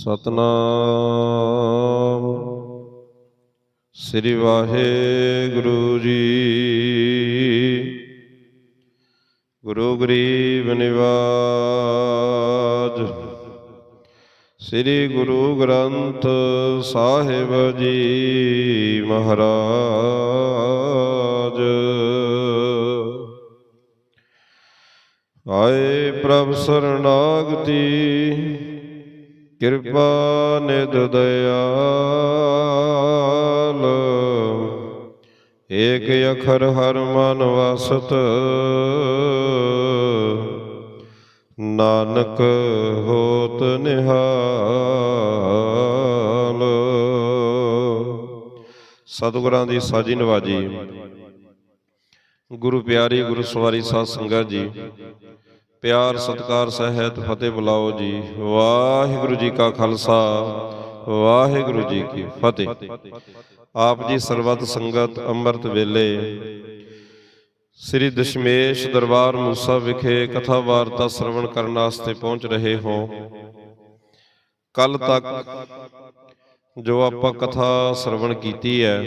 ਸਤਨਾਮ। ਸ੍ਰੀ ਵਾਹਿਗੁਰੂ ਜੀ। ਗੁਰੂ ਗਰੀਬ ਨਿਵਾਜ। ਸ੍ਰੀ ਗੁਰੂ ਗ੍ਰੰਥ ਸਾਹਿਬ ਜੀ ਮਹਾਰਾਜ। ਆਏ ਪ੍ਰਭ ਸਰਣਾਗਤੀ ਕਿਰਪਾ ਨਿਧ ਦਇਆਲ। ਏਕ ਅਖਰ ਹਰ ਮਨ ਵਸਤ। ਨਾਨਕ ਹੋਤ ਨਿਹਾਲ। ਸਤਿਗੁਰਾਂ ਦੀ ਸਾਜੀ ਨਵਾਜੀ। ਗੁਰੂ ਪਿਆਰੀ ਗੁਰੂ ਸਵਾਰੀ ਸਾਧ ਸੰਗਤ ਜੀ ਪਿਆਰ ਸਤਕਾਰ ਸਹਿਤ ਫਤਿਹ ਬੁਲਾਓ ਜੀ। ਵਾਹਿਗੁਰੂ ਜੀ ਕਾ ਖਾਲਸਾ। ਵਾਹਿਗੁਰੂ ਜੀ ਕੀ ਫਤਿਹ। ਆਪ ਜੀ ਸਰਬੱਤ ਸੰਗਤ ਅੰਮ੍ਰਿਤ ਵੇਲੇ। ਸ੍ਰੀ ਦਸ਼ਮੇਸ਼ ਦਰਬਾਰ ਮੂਸਾ ਵਿਖੇ ਕਥਾ ਵਾਰਤਾ ਸਰਵਣ ਕਰਨ ਵਾਸਤੇ ਪਹੁੰਚ ਰਹੇ ਹੋ। ਕੱਲ ਤੱਕ ਜੋ ਆਪਾਂ ਕਥਾ ਸਰਵਣ ਕੀਤੀ ਹੈ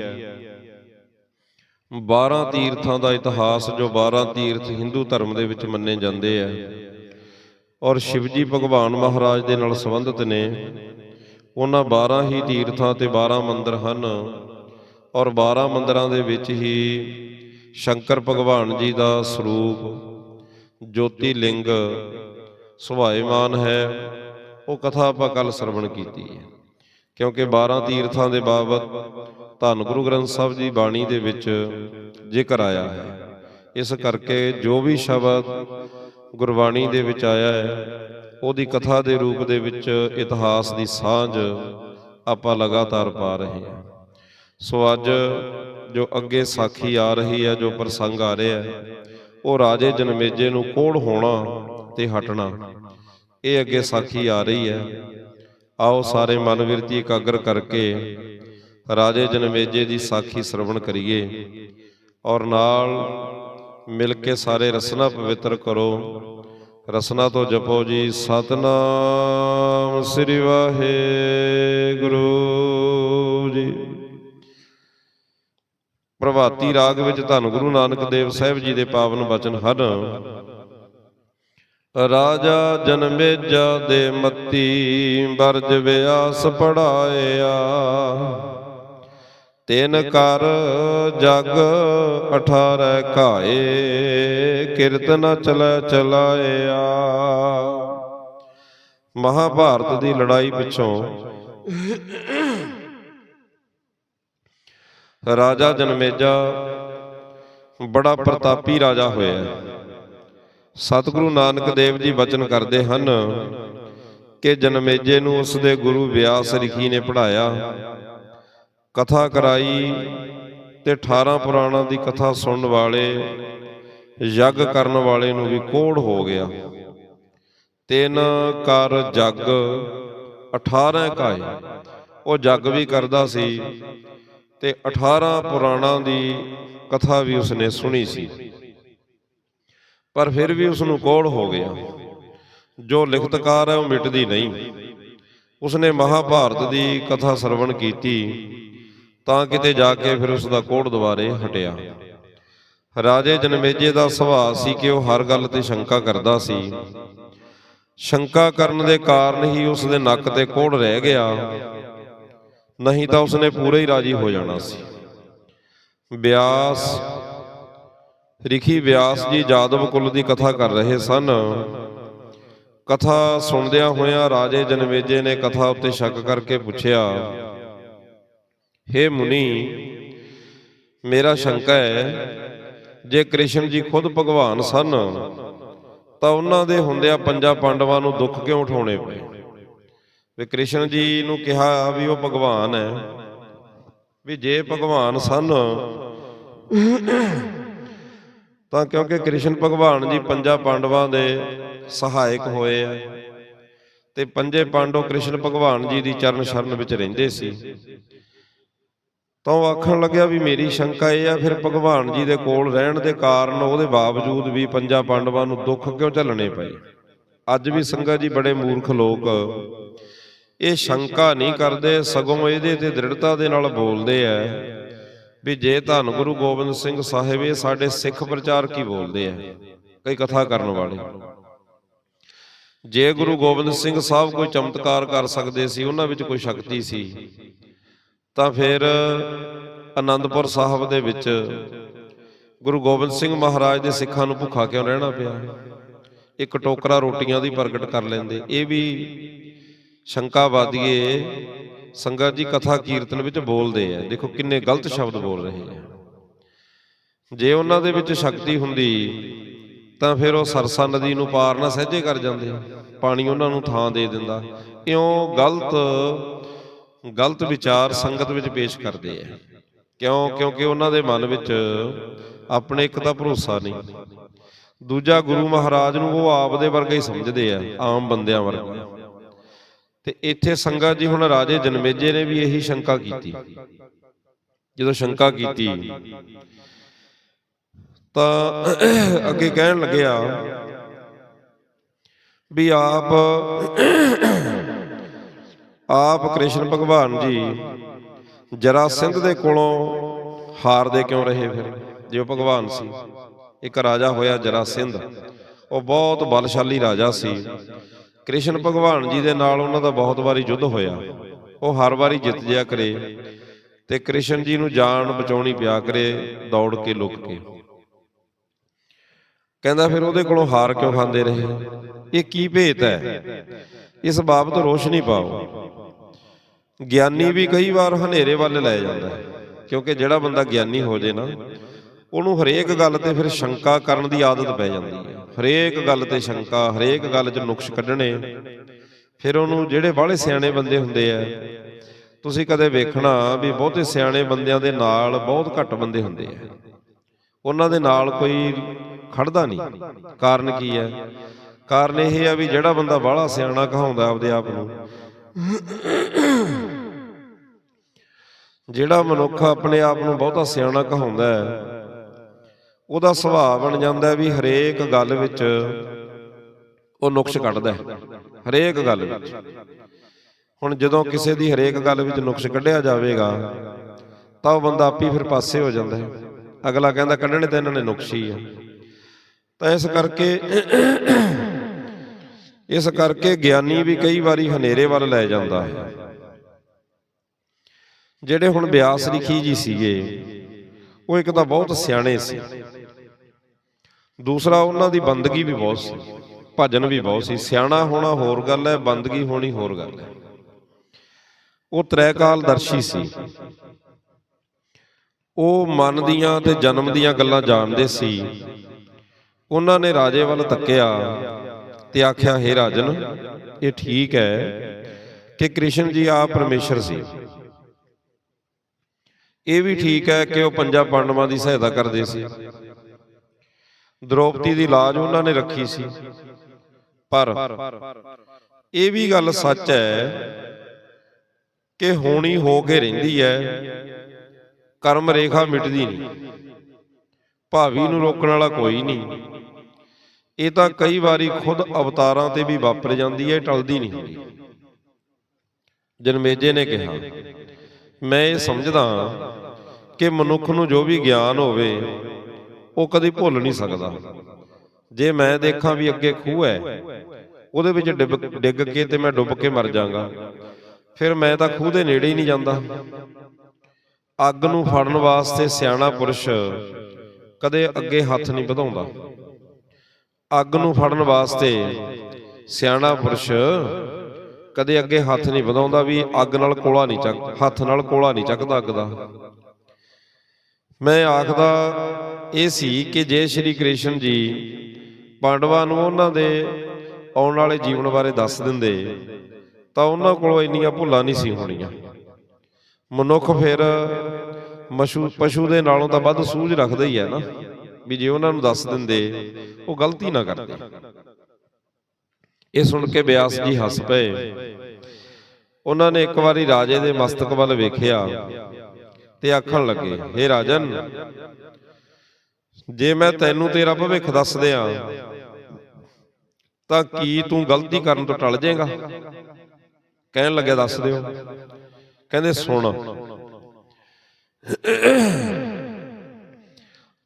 12 ਤੀਰਥਾਂ ਦਾ ਇਤਿਹਾਸ ਜੋ 12 ਤੀਰਥ ਹਿੰਦੂ ਧਰਮ ਦੇ ਵਿੱਚ ਮੰਨੇ ਜਾਂਦੇ ਆ। ਔਰ ਸ਼ਿਵਜੀ ਭਗਵਾਨ ਮਹਾਰਾਜ ਦੇ ਨਾਲ ਸੰਬੰਧਿਤ ਨੇ। ਉਹਨਾਂ 12 ਹੀ ਤੀਰਥਾਂ ਤੇ 12 ਮੰਦਿਰ ਹਨ। ਔਰ 12 ਮੰਦਿਰਾਂ ਦੇ ਵਿੱਚ ਹੀ ਸ਼ੰਕਰ ਭਗਵਾਨ ਜੀ ਦਾ ਸਰੂਪ ਜੋਤੀ ਲਿੰਗ ਸੁਭਾਏਮਾਨ ਹੈ। ਉਹ ਕਥਾ ਆਪਾਂ ਕੱਲ ਸਰਵਣ ਕੀਤੀ ਹੈ। ਕਿਉਂਕਿ 12 ਤੀਰਥਾਂ ਦੇ ਬਾਬਤ ਧੰਨ ਗੁਰੂ ਗ੍ਰੰਥ ਸਾਹਿਬ ਜੀ ਬਾਣੀ ਦੇ ਵਿੱਚ ਜ਼ਿਕਰ ਆਇਆ ਹੈ। ਇਸ ਕਰਕੇ ਜੋ ਵੀ ਸ਼ਬਦ ਗੁਰਬਾਣੀ ਦੇ ਵਿੱਚ ਆਇਆ ਹੈ, ਉਹਦੀ ਕਥਾ ਦੇ ਰੂਪ ਦੇ ਵਿੱਚ ਇਤਿਹਾਸ ਦੀ ਸਾਂਝ ਆਪਾਂ ਲਗਾਤਾਰ ਪਾ ਰਹੇ ਹਾਂ। ਸੋ ਅੱਜ ਜੋ ਅੱਗੇ ਸਾਖੀ ਆ ਰਹੀ ਹੈ, ਜੋ ਪ੍ਰਸੰਗ ਆ ਰਿਹਾ ਹੈ, ਉਹ ਰਾਜੇ ਜਨਮੇਜੇ ਨੂੰ ਕੋੜ ਹੋਣਾ ਤੇ ਹਟਣਾ, ਇਹ ਅੱਗੇ ਸਾਖੀ ਆ ਰਹੀ ਹੈ। ਆਓ ਸਾਰੇ ਮਨ ਵਿਰਤੀ ਇਕਾਗਰ ਕਰਕੇ ਰਾਜੇ ਜਨਮੇਜੇ ਦੀ ਸਾਖੀ ਸਰਵਣ ਕਰੀਏ ਔਰ ਨਾਲ ਮਿਲ ਕੇ ਸਾਰੇ ਰਸਨਾ ਪਵਿੱਤਰ ਕਰੋ। ਰਸਨਾ ਤੋਂ ਜਪੋ ਜੀ, ਸਤਨਾਮ ਸ੍ਰੀ ਵਾਹਿਗੁਰੂ ਜੀ। ਪ੍ਰਭਾਤੀ ਰਾਗ ਵਿੱਚ ਧੰਨ ਗੁਰੂ ਨਾਨਕ ਦੇਵ ਸਾਹਿਬ ਜੀ ਦੇ ਪਾਵਨ ਬਚਨ ਹਨ। ਰਾਜਾ ਜਨਮੇਜਾ ਦੇ ਮੱਤੀ ਬਰਜ ਵਿਆਸ ਪੜਾਇਆ। ਤਿਨ ਕਰ ਜਗ 18 ਘਾਏ ਕੀਰਤਨ ਚਲੈ ਚਲਾਇਆ। ਮਹਾਭਾਰਤ ਦੀ ਲੜਾਈ ਪਿੱਛੋਂ ਰਾਜਾ ਜਨਮੇਜਾ ਬੜਾ ਪ੍ਰਤਾਪੀ ਰਾਜਾ ਹੋਇਆ। ਸਤਿਗੁਰੂ ਨਾਨਕ ਦੇਵ ਜੀ ਬਚਨ ਕਰਦੇ ਹਨ ਕਿ ਜਨਮੇਜੇ ਨੂੰ ਉਸ ਦੇ ਗੁਰੂ ਵਿਆਸ ਰਿਖੀ ਨੇ ਪੜਾਇਆ ਕਥਾ ਕਰਾਈ ਤੇ 18 ਪੁਰਾਣਾਂ ਦੀ ਕਥਾ ਸੁਣਨ ਵਾਲੇ, ਯੱਗ ਕਰਨ ਵਾਲੇ ਨੂੰ ਵੀ ਕੋੜ ਹੋ ਗਿਆ। ਤਿੰਨ ਕਰ ਜੱਗ 18 ਕਾਏ। ਉਹ ਜੱਗ ਵੀ ਕਰਦਾ ਸੀ ਤੇ 18 ਪੁਰਾਣਾਂ ਦੀ ਕਥਾ ਵੀ ਉਸਨੇ ਸੁਣੀ ਸੀ। ਪਰ ਫਿਰ ਵੀ ਉਸ ਨੂੰ ਕੋੜ ਹੋ ਗਿਆ। ਜੋ ਲਿਖਤਕਾਰ ਹੈ ਉਹ ਮਿਟਦੀ ਨਹੀਂ। ਉਸਨੇ ਮਹਾਭਾਰਤ ਦੀ ਕਥਾ ਸਰਵਣ ਕੀਤੀ। ਤਾਂ ਕਿਤੇ ਜਾ ਕੇ ਫਿਰ ਉਸ ਦਾ ਕੋੜ ਦੁਬਾਰੇ ਹਟਿਆ। ਰਾਜੇ ਜਨਮੇਜੇ ਦਾ ਸੁਭਾਅ ਸੀ ਕਿ ਉਹ ਹਰ ਗੱਲ ਤੇ ਸ਼ੰਕਾ ਕਰਦਾ ਸੀ। ਸ਼ੰਕਾ ਕਰਨ ਦੇ ਕਾਰਨ ਹੀ ਉਸ ਦੇ ਨੱਕ ਤੇ ਕੋੜ ਰਹਿ ਗਿਆ। ਨਹੀਂ ਤਾਂ ਉਸਨੇ ਪੂਰੇ ਹੀ ਰਾਜੀ ਹੋ ਜਾਣਾ ਸੀ। ਵਿਆਸ ਰਿਖੀ ਵਿਆਸ ਜੀ ਜਾਦਵ ਕੁੱਲ ਦੀ ਕਥਾ ਕਰ ਰਹੇ ਸਨ। ਕਥਾ ਸੁਣਦਿਆਂ ਹੋਇਆਂ ਰਾਜੇ ਜਨਮੇਜੇ ਨੇ ਕਥਾ ਉੱਤੇ ਸ਼ੱਕ ਕਰਕੇ ਪੁੱਛਿਆ ਹੇ ਮੁਨੀ, ਮੇਰਾ ਸ਼ੰਕਾ ਹੈ, ਜੇ ਕ੍ਰਿਸ਼ਨ ਜੀ ਖੁਦ ਭਗਵਾਨ ਸਨ, ਤਾਂ ਉਹਨਾਂ ਦੇ ਹੁੰਦਿਆਂ ਪੰਜਾਂ ਪਾਂਡਵਾਂ ਨੂੰ ਦੁੱਖ ਕਿਉਂ ਉਠਾਉਣੇ ਪਏ? ਵੀ ਕ੍ਰਿਸ਼ਨ ਜੀ ਨੂੰ ਕਿਹਾ ਵੀ ਉਹ ਭਗਵਾਨ ਹੈ, ਵੀ ਜੇ ਭਗਵਾਨ ਸਨ, ਤਾਂ ਕਿਉਂਕਿ ਕ੍ਰਿਸ਼ਨ ਭਗਵਾਨ ਜੀ ਪੰਜਾਂ ਪਾਂਡਵਾਂ ਦੇ ਸਹਾਇਕ ਹੋਏ ਆ, ਤੇ ਪੰਜੇ ਪਾਂਡਵ ਕ੍ਰਿਸ਼ਨ ਭਗਵਾਨ ਜੀ ਦੀ ਚਰਨ ਸ਼ਰਨ ਵਿੱਚ ਰਹਿੰਦੇ ਸੀ। ਤਾਂ ਉਹ ਆਖਣ ਲੱਗਿਆ ਵੀ ਮੇਰੀ ਸ਼ੰਕਾ ਇਹ ਆ, ਫਿਰ ਭਗਵਾਨ ਜੀ ਦੇ ਕੋਲ ਰਹਿਣ ਦੇ ਕਾਰਨ ਉਹਦੇ ਬਾਵਜੂਦ ਵੀ ਪੰਜਾਂ ਪਾਂਡਵਾਂ ਨੂੰ ਦੁੱਖ ਕਿਉਂ ਝੱਲਣੇ ਪਏ? ਅੱਜ ਵੀ ਸੰਗਤ ਜੀ ਬੜੇ ਮੂਰਖ ਲੋਕ। ਇਹ ਸ਼ੰਕਾ ਨਹੀਂ ਕਰਦੇ, ਸਗੋਂ ਇਹਦੇ ਤੇ ਦ੍ਰਿੜਤਾ ਦੇ ਨਾਲ ਬੋਲਦੇ ਆ ਵੀ ਜੇ ਧੰਨ ਗੁਰੂ ਗੋਬਿੰਦ ਸਿੰਘ ਸਾਹਿਬ, ਇਹ ਸਾਡੇ ਸਿੱਖ ਪ੍ਰਚਾਰ ਕੀ ਬੋਲਦੇ ਆ? ਕਈ ਕਥਾ ਕਰਨ ਵਾਲੇ। ਜੇ ਗੁਰੂ ਗੋਬਿੰਦ ਸਿੰਘ ਸਾਹਿਬ ਕੋਈ ਚਮਤਕਾਰ ਕਰ ਸਕਦੇ ਸੀ, ਉਹਨਾਂ ਵਿੱਚ ਕੋਈ ਸ਼ਕਤੀ ਸੀ ਤਾਂ ਫਿਰ ਆਨੰਦਪੁਰ ਸਾਹਿਬ ਦੇ ਵਿੱਚ ਗੁਰੂ ਗੋਬਿੰਦ ਸਿੰਘ ਮਹਾਰਾਜ ਦੇ ਸਿੱਖਾਂ ਨੂੰ ਭੁੱਖਾ ਕਿਉਂ ਰਹਿਣਾ ਪਿਆ? ਇੱਕ ਟੋਕਰਾ ਰੋਟੀਆਂ ਦੀ ਪ੍ਰਗਟ ਕਰ ਲੈਂਦੇ। ਇਹ ਵੀ ਸ਼ੰਕਾਵਾਦੀਏ ਸੰਗਤ ਜੀ ਕਥਾ ਕੀਰਤਨ ਵਿੱਚ ਬੋਲਦੇ ਆ। ਦੇਖੋ ਕਿੰਨੇ ਗਲਤ ਸ਼ਬਦ ਬੋਲ ਰਹੇ ਆ। ਜੇ ਉਹਨਾਂ ਦੇ ਵਿੱਚ ਸ਼ਕਤੀ ਹੁੰਦੀ, ਤਾਂ ਫਿਰ ਉਹ ਸਰਸਾ ਨਦੀ ਨੂੰ ਪਾਰ ਨਾ ਸਹਿਜੇ ਕਰ ਜਾਂਦੇ। ਪਾਣੀ ਉਹਨਾਂ ਨੂੰ ਥਾਂ ਦੇ ਦਿੰਦਾ। ਇਉਂ ਗਲਤ ਗਲਤ ਵਿਚਾਰ ਸੰਗਤ ਵਿੱਚ ਪੇਸ਼ ਕਰਦੇ ਆ। ਕਿਉਂ? ਕਿਉਂਕਿ ਉਹਨਾਂ ਦੇ ਮਨ ਵਿੱਚ ਆਪਣੇ ਇੱਕ ਤਾਂ ਭਰੋਸਾ ਨਹੀਂ। ਦੂਜਾ ਗੁਰੂ ਮਹਾਰਾਜ ਨੂੰ ਉਹ ਆਪ ਦੇ ਵਰਗਾ ਹੀ ਸਮਝਦੇ ਆ, ਆਮ ਬੰਦਿਆਂ ਵਰਗਾ। ਤੇ ਇੱਥੇ ਸੰਗਤ ਜੀ ਹੁਣ ਰਾਜੇ ਜਨਮੇਜੇ ਨੇ ਵੀ ਇਹੀ ਸ਼ੰਕਾ ਕੀਤੀ। ਜਦੋਂ ਸ਼ੰਕਾ ਕੀਤੀ, ਤਾਂ ਅੱਗੇ ਕਹਿਣ ਲੱਗਿਆ ਵੀ ਆਪ ਆਪ ਕ੍ਰਿਸ਼ਨ ਭਗਵਾਨ ਜੀ ਜਰਾ ਸਿੰਧ ਦੇ ਕੋਲੋਂ ਹਾਰਦੇ ਕਿਉਂ ਰਹੇ ਫਿਰ? ਜੇ ਉਹ ਭਗਵਾਨ ਸੀ। ਇੱਕ ਰਾਜਾ ਹੋਇਆ ਜਰਾ ਸਿੰਧ। ਉਹ ਬਹੁਤ ਬਲਸ਼ਾਲੀ ਰਾਜਾ ਸੀ। ਕ੍ਰਿਸ਼ਨ ਭਗਵਾਨ ਜੀ ਦੇ ਨਾਲ ਉਹਨਾਂ ਦਾ ਬਹੁਤ ਵਾਰੀ ਯੁੱਧ ਹੋਇਆ। ਉਹ ਹਰ ਵਾਰੀ ਜਿੱਤ ਜਿਆ ਕਰੇ ਤੇ ਕ੍ਰਿਸ਼ਨ ਜੀ ਨੂੰ ਜਾਨ ਬਚਾਉਣੀ ਪਿਆ ਕਰੇ ਦੌੜ ਕੇ ਲੁਕ ਕੇ। ਕਹਿੰਦਾ ਫਿਰ ਉਹਦੇ ਕੋਲੋਂ ਹਾਰ ਕਿਉਂ ਖਾਂਦੇ ਰਹੇ? ਇਹ ਕੀ ਭੇਤ ਹੈ? ਇਸ ਬਾਬਤ ਰੋਸ਼ਨੀ ਪਾਓ। ਗਿਆਨੀ ਵੀ ਕਈ ਵਾਰ ਹਨੇਰੇ ਵੱਲ ਲੈ ਜਾਂਦਾ ਹੈ ਕਿਉਂਕਿ ਜਿਹੜਾ ਬੰਦਾ ਗਿਆਨੀ ਹੋ ਜੇ ਨਾ ਉਹਨੂੰ ਹਰੇਕ ਗੱਲ ਤੇ ਫਿਰ ਸ਼ੰਕਾ ਕਰਨ ਦੀ ਆਦਤ ਪੈ ਜਾਂਦੀ ਹੈ। ਹਰੇਕ ਗੱਲ ਤੇ ਸ਼ੰਕਾ ਹਰੇਕ ਗੱਲ 'ਚ ਨੁਕਸ ਕੱਢਣੇ ਫਿਰ ਉਹਨੂੰ ਜਿਹੜੇ ਬਾਹਲੇ ਸਿਆਣੇ ਬੰਦੇ ਹੁੰਦੇ ਆ ਤੁਸੀਂ ਕਦੇ ਵੇਖਣਾ ਵੀ ਬਹੁਤੇ ਸਿਆਣੇ ਬੰਦਿਆਂ ਦੇ ਨਾਲ ਬਹੁਤ ਘੱਟ ਬੰਦੇ ਹੁੰਦੇ ਆ। ਉਹਨਾਂ ਦੇ ਨਾਲ ਕੋਈ ਖੜਦਾ ਨਹੀਂ। ਕਾਰਨ ਕੀ ਹੈ ਕਾਰਨ ਇਹ ਹੈ ਵੀ ਜਿਹੜਾ ਬੰਦਾ ਬਾਹਲਾ ਸਿਆਣਾ ਕਹਾਉਂਦਾ ਆਪਦੇ ਆਪ ਨੂੰ ਜਿਹੜਾ ਮਨੁੱਖ ਆਪਣੇ ਆਪ ਨੂੰ ਬਹੁਤਾ ਸਿਆਣਾ ਕਹਾਉਂਦਾ ਹੈ, ਉਹਦਾ ਸੁਭਾਅ ਬਣ ਜਾਂਦਾ ਹੈ ਵੀ ਹਰੇਕ ਗੱਲ ਵਿੱਚ ਉਹ ਨੁਕਸ ਕੱਢਦਾ ਹੈ, ਹਰੇਕ ਗੱਲ ਵਿੱਚ। ਹੁਣ ਜਦੋਂ ਕਿਸੇ ਦੀ ਹਰੇਕ ਗੱਲ ਵਿੱਚ ਨੁਕਸ ਕੱਢਿਆ ਜਾਵੇਗਾ, ਤਾਂ ਉਹ ਬੰਦਾ ਆਪੀ ਫਿਰ ਪਾਸੇ ਹੋ ਜਾਂਦਾ ਹੈ। ਅਗਲਾ ਕਹਿੰਦਾ ਕੱਢਣੇ ਤਾਂ ਇਹਨਾਂ ਨੇ ਨੁਕਸ ਹੀ ਆ। ਤਾਂ ਇਸ ਕਰਕੇ ਇਸ ਕਰਕੇ ਗਿਆਨੀ ਵੀ ਕਈ ਵਾਰੀ ਹਨੇਰੇ ਵੱਲ ਲੈ ਜਾਂਦਾ ਹੈ। ਜਿਹੜੇ ਹੁਣ ਬਿਆਸ ਲਿਖੀ ਜੀ ਸੀਗੇ ਉਹ ਇੱਕ ਤਾਂ ਬਹੁਤ ਸਿਆਣੇ ਸੀ। ਦੂਸਰਾ ਉਹਨਾਂ ਦੀ ਬੰਦਗੀ ਵੀ ਬਹੁਤ ਸੀ। ਭਜਨ ਵੀ ਬਹੁਤ ਸੀ। ਸਿਆਣਾ ਹੋਣਾ ਹੋਰ ਗੱਲ ਹੈ ਬੰਦਗੀ ਹੋਣੀ ਹੋਰ ਗੱਲ ਹੈ। ਉਹ ਤ੍ਰੈਕਾਲ ਦਰਸ਼ੀ ਸੀ। ਉਹ ਮਨ ਦੀਆਂ ਤੇ ਜਨਮ ਦੀਆਂ ਗੱਲਾਂ ਜਾਣਦੇ ਸੀ। ਉਹਨਾਂ ਨੇ ਰਾਜੇ ਵੱਲ ਤੱਕਿਆ ਤੇ ਆਖਿਆ हे ਰਾਜਨ ਇਹ ਠੀਕ ਹੈ ਕਿ ਕ੍ਰਿਸ਼ਨ ਜੀ ਆਪ ਪਰਮੇਸ਼ਰ ਸੀ। ਇਹ ਵੀ ਠੀਕ ਹੈ ਕਿ ਉਹ ਪੰਜਾਂ ਪਾਂਡਵਾਂ ਦੀ ਸਹਾਇਤਾ ਕਰਦੇ ਸੀ। ਦ੍ਰੋਪਦੀ ਦੀ ਲਾਜ ਉਹਨਾਂ ਨੇ ਰੱਖੀ ਸੀ। ਪਰ ਇਹ ਵੀ ਗੱਲ ਸੱਚ ਹੈ ਕਿ ਹੋਣੀ ਹੋ ਕੇ ਰਹਿੰਦੀ ਹੈ। ਕਰਮ ਰੇਖਾ ਮਿਟਦੀ ਨਹੀਂ। ਭਾਵੀ ਨੂੰ ਰੋਕਣ ਵਾਲਾ ਕੋਈ ਨਹੀਂ। ਇਹ ਤਾਂ ਕਈ ਵਾਰੀ ਖੁਦ ਅਵਤਾਰਾਂ ਤੇ ਵੀ ਵਾਪਰ ਜਾਂਦੀ ਹੈ ਟਲਦੀ ਨਹੀਂ। ਜਨਮੇਜੇ ਨੇ ਕਿਹਾ। ਮੈਂ ਇਹ ਸਮਝਦਾ ਕਿ ਮਨੁੱਖ ਨੂੰ ਜੋ ਵੀ ਗਿਆਨ ਹੋਵੇ, ਉਹ ਕਦੀ ਭੁੱਲ ਨਹੀਂ ਸਕਦਾ। ਜੇ ਮੈਂ ਦੇਖਾਂ ਵੀ ਅੱਗੇ ਖੂਹ ਹੈ, ਉਹਦੇ ਵਿੱਚ ਡਿੱਗ- ਕੇ ਤੇ ਮੈਂ ਡੁੱਬ ਕੇ ਮਰ ਜਾਗਾ, ਫਿਰ ਮੈਂ ਤਾਂ ਖੂਹ ਦੇ ਨੇੜੇ ਹੀ ਨਹੀਂ ਜਾਂਦਾ। ਅੱਗ ਨੂੰ ਫੜਨ ਵਾਸਤੇ ਸਿਆਣਾ ਪੁਰਸ਼ ਕਦੇ ਅੱਗੇ ਹੱਥ ਨਹੀਂ ਵਧਾਉਂਦਾ। ਅੱਗ ਨੂੰ ਫੜਨ ਵਾਸਤੇ ਸਿਆਣਾ ਪੁਰਸ਼ ਕਦੇ ਅੱਗੇ ਹੱਥ ਨਹੀਂ ਵਧਾਉਂਦਾ ਵੀ ਅੱਗ ਨਾਲ ਕੋਲਾ ਨਹੀਂ ਚੱਕ, ਹੱਥ ਨਾਲ ਕੋਲਾ ਨਹੀਂ ਚੱਕਦਾ ਅੱਗ ਦਾ। ਮੈਂ ਆਖਦਾ, ਇਹ ਸੀ ਕਿ ਜੇ ਸ਼੍ਰੀ ਕ੍ਰਿਸ਼ਨ ਜੀ ਪਾਂਡਵਾਂ ਨੂੰ ਉਹਨਾਂ ਦੇ ਆਉਣ ਵਾਲੇ ਜੀਵਨ ਬਾਰੇ ਦੱਸ ਦਿੰਦੇ, ਤਾਂ ਉਹਨਾਂ ਕੋਲੋਂ ਇੰਨੀਆਂ ਭੁੱਲਾਂ ਨਹੀਂ ਸੀ ਹੋਣੀਆਂ। ਮਨੁੱਖ ਫਿਰ ਮਸ਼ੂ ਪਸ਼ੂ ਦੇ ਨਾਲੋਂ ਤਾਂ ਵੱਧ ਸੂਝ ਰੱਖਦਾ ਹੀ ਹੈ ਨਾ, ਵੀ ਜੇ ਉਹਨਾਂ ਨੂੰ ਦੱਸ ਦਿੰਦੇ, ਉਹ ਗਲਤੀ ਨਾ ਕਰਦੇ। ਇਹ ਸੁਣ ਕੇ ਬਿਆਸ ਜੀ ਹੱਸ ਪਏ। ਉਹਨਾਂ ਨੇ ਇੱਕ ਵਾਰੀ ਰਾਜੇ ਦੇ ਮਸਤਕ ਵੱਲ ਵੇਖਿਆ ਤੇ ਆਖਣ ਲੱਗੇ हे ਰਾਜਨ, ਜੇ ਮੈਂ ਤੈਨੂੰ ਤੇਰਾ ਭਵਿੱਖ ਦੱਸ ਦਿਆਂ, ਤਾਂ ਕੀ ਤੂੰ ਗਲਤੀ ਕਰਨ ਤੋਂ ਟਲ ਜਾਏਗਾ? ਕਹਿਣ ਲੱਗਿਆ, ਦੱਸ ਦਿਓ। ਕਹਿੰਦੇ, ਸੁਣ,